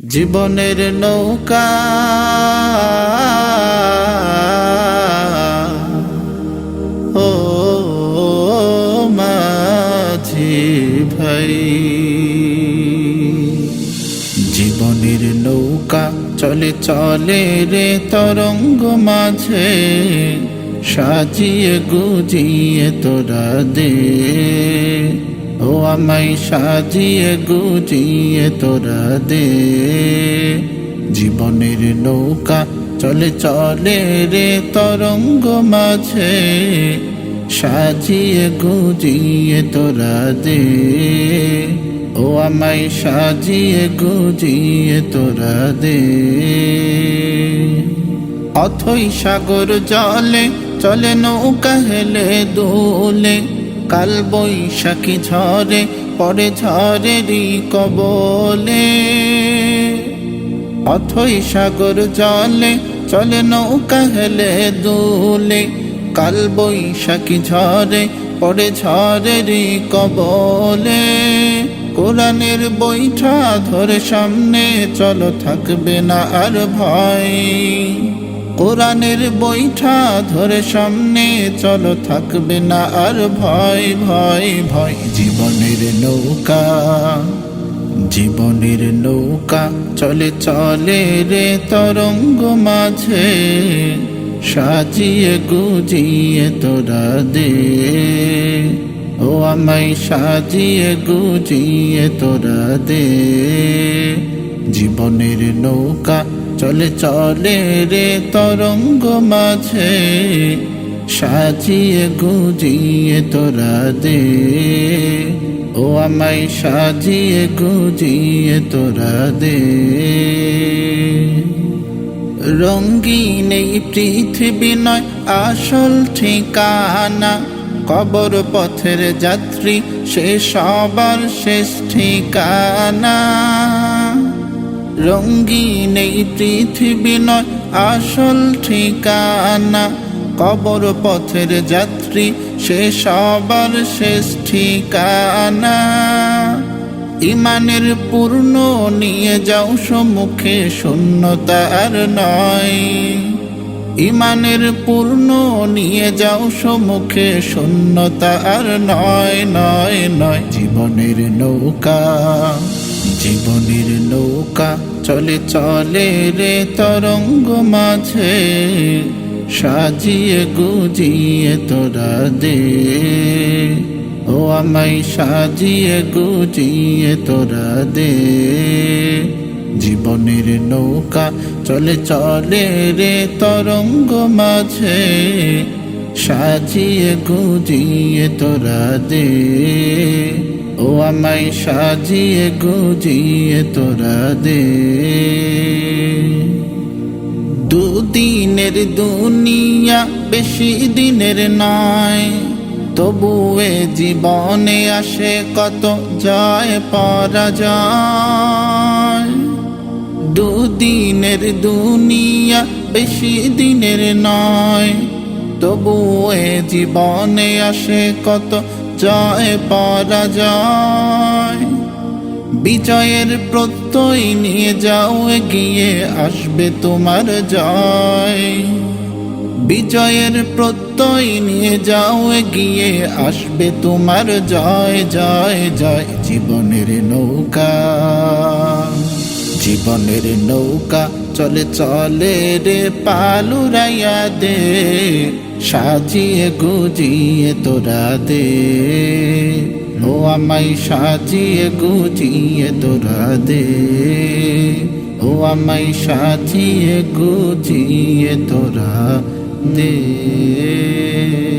জীবনের নৌকা। ও মাঝি ভাই। জীবনের নৌকা চলে চলে রে তরঙ্গ মাঝে। সাজিয়ে গুজিয়ে তোরা দে। আমায় সাজিয়ে গুজিয়ে তোরা দে। জীবনের নৌকা চলে চলে রে তরঙ্গ মাঝে। সাজিয়ে গুজিয়ে তোরা দে। ও আমায় সাজিয়ে গুজিয়ে তোরা দে। অথই সাগর জলে চলে নৌকা হেলে দোলে। কাল বৈশাখী ঝরে পরে ঝরেরই কবলে। অথই সাগর জলে, চলে নৌকা হেলে দুলে। কাল বৈশাখী ঝরে পরে ঝরেরই কবলে। কোরআনের বৈঠা ধরে সামনে, চলো থাকবে না আর ভয়। কোরআনের বৈঠা ধরে সামনে, চলো থাকবে না আর ভয় ভয় ভয়। জীবনের নৌকা জীবনের নৌকা, চলে চলে রে তরঙ্গ মাঝে। সাজিয়ে গুজিয়ে তোরা দে। ও আমায় সাজিয়ে গুজিয়ে তোরা দে। জীবনের নৌকা চলে চলে রে তরঙ্গ মাঝে, সাজিয়ে গুজিয়ে তোরা দে। ও আমায় সাজিয়ে গুজিয়ে তোরা দে। রঙ্গিন এই পৃথিবী নয় আসল ঠিকানা, কবর পথের যাত্রী সে সবার শেষ ঠিকানা। রঙ্গিন এই পৃথিবী নয়, আসল ঠিকানা। কবর পথের যাত্রী, সে সবার শেষ ঠিকানা। ইমানের পূর্ণ নিয়ে যাও সম্মুখে শূন্যতা আর নয়। ইমানের পূর্ণ নিয়ে যাও সম্মুখে শূন্যতা আর নয় নয় নয়, জীবনের নৌকা। জীবনের নৌকা চলে চলে রে তরঙ্গ মাঝে। সাজিয়ে গুজিয়ে তোরা দে। ও আমায় সাজিয়ে গুজিয়ে তোরা দে। জীবনের নৌকা চলে চলে রে তরঙ্গ মাঝে। সাজিয়ে গুজিয়ে তোরা দে। আমায় সাজিয়ে গুজিয়ে তোরা দে। দুদিনের দুনিয়া বেশি দিনের নয়, তবু এ জীবনে আসে কত জয় পরাজয়। দুদিনের দুনিয়া বেশি দিনের নয়, তবু এ জীবনে আসে কত জয় পরাজয়। বিজয়ের প্রত্যয় নিয়ে যাও, এগিয়ে আসবে তোমার জয়। বিজয়ের প্রত্যয় নিয়ে যাও, এগিয়ে আসবে তোমার জয় জয় জয় জীবনের নৌকা। জীবনের নৌকা চলে চলে রে পালুরাইয়া দে, সাজিয়ে গুজিয়ে তোরা দে। ও আমায় সাজিয়ে গুজিয়ে তোরা দে। ও আমায় সাজিয়ে গুজিয়ে তোরা দে।